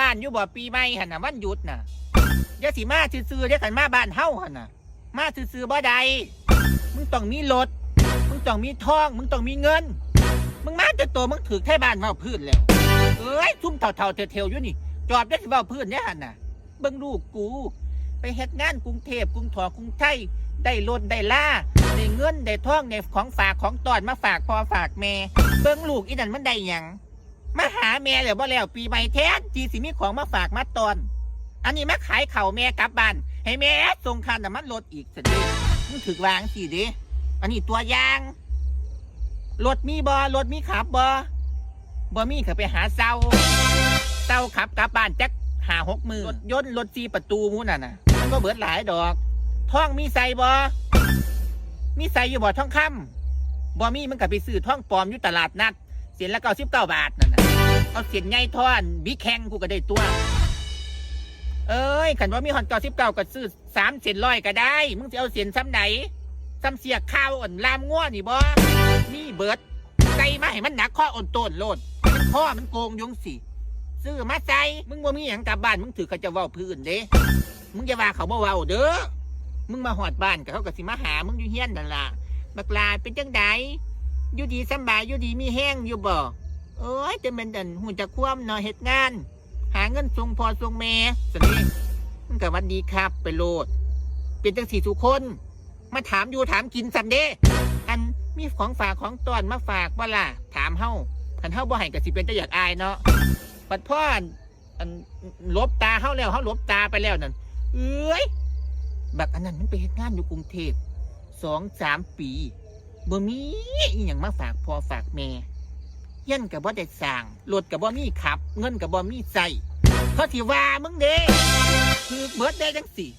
บ้านอยู่บ่ปีใหม่หันน่ะวันหยุดน่ะอย่าสิมาซื่อๆเด้อคันมาบ้านเฮาหันน่ะ มาซื่อๆบ่ได้มึงต้องมีรถมึงต้องมีทองมึงต้องมีเงิน มึงมาแต่ตัวมึงถือแค่บ้านเว้าพื้นแล้วเอ้ยซุ่มเท่าๆเทวๆอยู่นี่จอบได้สิเว้าพื้นเนี่ยหันน่ะเบิ่งลูกกู ไปเฮ็ดงานกรุงเทพกรุงทอกรุงไทยได้รถได้ล่าได้เงินได้ทองได้ของฝากของตอนมาฝากพ่อฝากแม่เบิ่งลูกอีนั่นมันได้หยัง มาหาแม่แล้วบ่แล้วปีใหม่แทนทีสิมีของมาฝากมาตอน อันนี้มาขายเข่าแม่กลับบ้านให้แม่ส่งคันน้ำมันรถอีกสิมึงถึกวางสิเด้อันนี้ตัวยางรถมีบ่รถมีขับบ่บ่มีก็ไปหาเซาเซาขับกลับบ้านจักหาหกมือรถยนต์รถสีประตูมูน่ะนะมันก็เบิดหลายดอกท่องมีใส่บ่มีใส่อยู่บ่อท่องคำบ่มีมันก็ไปซื้อท่องปลอมอยู่ตลาดนัดเสียละเก้าสิบเก้าบาทนั่นนะ เอาเสียนใหญ่ท่อนบิ๊กแข่งกูก็ได้ตัว เอ้ยขันว่ามีหอนเก้าสิบเก้าก็ซื้อสามเสียนร้อยก็ได้ มึงจะเอาเสียนซ้ำไหนซ้ำเสียข้าวอ่อนลามง่วนี่บ่นี่เบิดใส่มาให้มันหนักข้ออ่อนโตนโลดมันข้อมันโกงยงสิซื้อมาใส่มึงบ่มีหยังกลับบ้านมึงถือเขาจะว้าพื้นเด้มึงอย่าว่าเขาบ่เว้าเด้อมึงมาหอดบ้านกับเขาก็สิมาหา มึงอยู่เฮี้ยนนั่นล่ะบักลาเป็นจังไดอยู่ดีสำบายอยู่ดีมีแห้งอยู่บ่ เอ้ยจะเป็นดันหุ่นจะคว่ำเนาะเฮ็ดงาน หาเงินส่งพอส่งแม่สนี่มันก็หวันดีครับไปโลด เป็นจังสี่ทุกคน มาถามอยู่ถามกินสัมเด้อันมีของฝากของตอนมาฝากบ่ล่ะ ถามเฮาคันเฮาบ่ให้ก็สิเป็นตะอยากอายเนาะปัดพ่ออันอันลบตาเฮาแล้วเฮาลบตาไปแล้วนั่นเอ้ยบักอันนั้นมันไปเฮ็ดงานอยู่กรุงเทพสองสามปีบ่มีอีหยังมาฝากพอฝากแม่ เยันกับบ่ได้สร้างรถกับบ่มีขับ เงินกับบ่มีใส่เขาสิว่ามึงเด้คือเบิดได้จังสี่